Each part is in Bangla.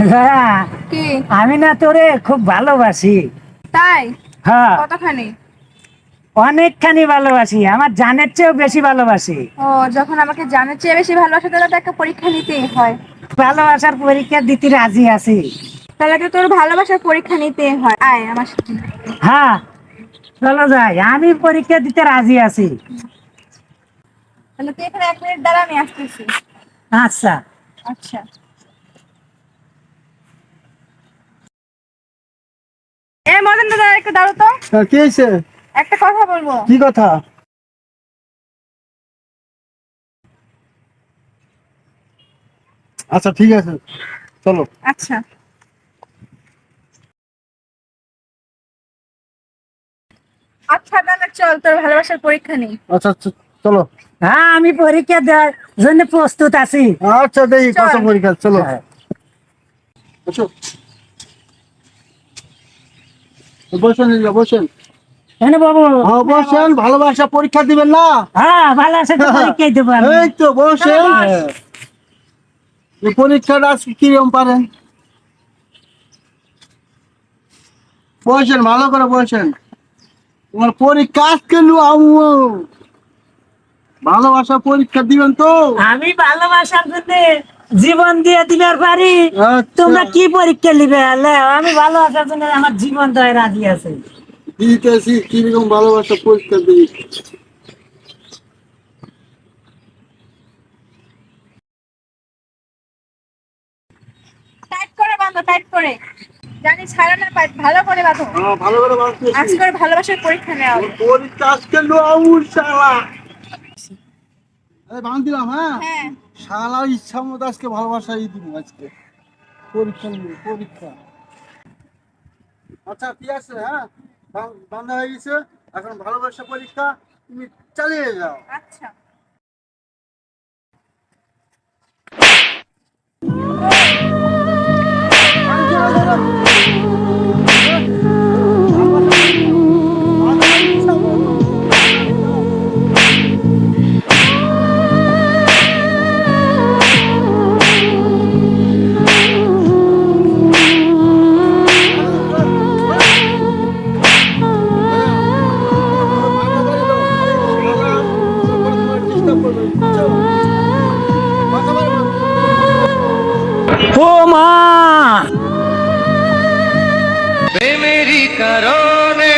হ্যাঁ, কি? আমি না তোরে খুব ভালোবাসি। তাই? হ্যাঁ। কতখানি? অনেকখানি ভালোবাসি আমার জানের চেয়েও বেশি ভালোবাসি। ও যখন আমাকে জানার চেয়ে বেশি ভালোবাসে তাহলে তো একটা পরীক্ষা নিতেই হয়। ভালোবাসার পরীক্ষা দিতে রাজি আছি। তাহলে তো তোর ভালোবাসার পরীক্ষা নিতেই হয়। আয় আমার সাথে। হ্যাঁ চলো যাই। আমি পরীক্ষা দিতে রাজি আছি। তাহলে তুই এখানে এক মিনিট দাঁড়া আমি আসতেছি। আচ্ছা। আচ্ছা। একটু দাঁড়ো তো কি হয়েছে একটা কথা বলব। কি কথা? আচ্ছা ঠিক আছে। চলো। আচ্ছা। আচ্ছা তাহলে চল তোর ভালোবাসার পরীক্ষা নেই। আচ্ছা আচ্ছা চলো। হ্যাঁ আমি পরীক্ষা দেওয়ার জন্য প্রস্তুত আছি। আচ্ছা দেখি। কত পরীক্ষা চলো। হ্যাঁ। বসো বসেন বসেন। কেন বাবু। হ্যাঁ বসেন ভালোবাসা পরীক্ষা দিবেন না? হ্যাঁ ভালোবাসা তো পরীক্ষাই দেবো আমি। এই তো বসেন। এই পরীক্ষাটা আজকে কীরকম পারেন? বসেন ভালো করে বসেন। তোমার পরীক্ষা আজকে আমু ভালোবাসা পরীক্ষা দিবেন তো? আমি ভালোবাসার জন্য জীবন দিয়ে দিবার পারি আচ্ছা। তোমরা কি পরীক্ষা নিবে? আমি ভালোবাসার জন্য আমার জীবন দেয় রাজি আছে দিতেছি কীরকম ভালোবাসা পরীক্ষা দিই টাইট করে বাঁধো টাইট করে জানি ছাড়া না পাই ভালো করে বাঁধো হ্যাঁ ভালো করে ভালোবাসার পরীক্ষা নেওয়া। পরীক্ষা আজকে বাঁধ দিলাম হ্যাঁ? হ্যাঁ। শালার ইচ্ছা মতো আজকে ভালোবাসা ই দিব আজকে। পরীক্ষা নিয়ে পরীক্ষা। আচ্ছা ঠিক আছে হ্যাঁ? বান্ধা হয়ে গেছে এখন ভালোবাসা পরীক্ষা তুমি চালিয়ে যাও। আচ্ছা। ও মা। প্রেমেরই কারণে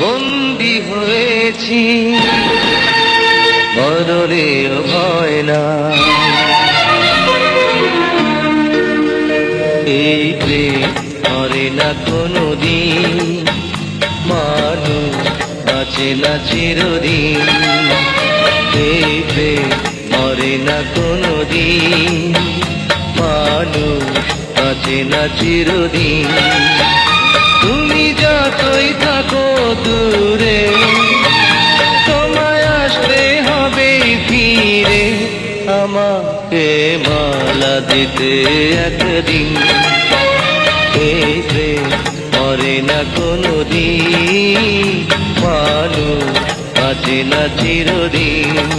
বন্দি হয়েছি। মরণেও ভয় না। এই প্রেম করে না কোনো দিন মানুষ বাঁচে না চিরদিন। না কোনো দিন মানুষ বাঁচে না চিরদিন। তুমি যতই থাকো দূরে, তোমায় আসতে হবে ফিরে, আমাকে মালা দিতে একদিন। এই মরে না কোনো দিন মানুষ বাঁচে না চিরদিন।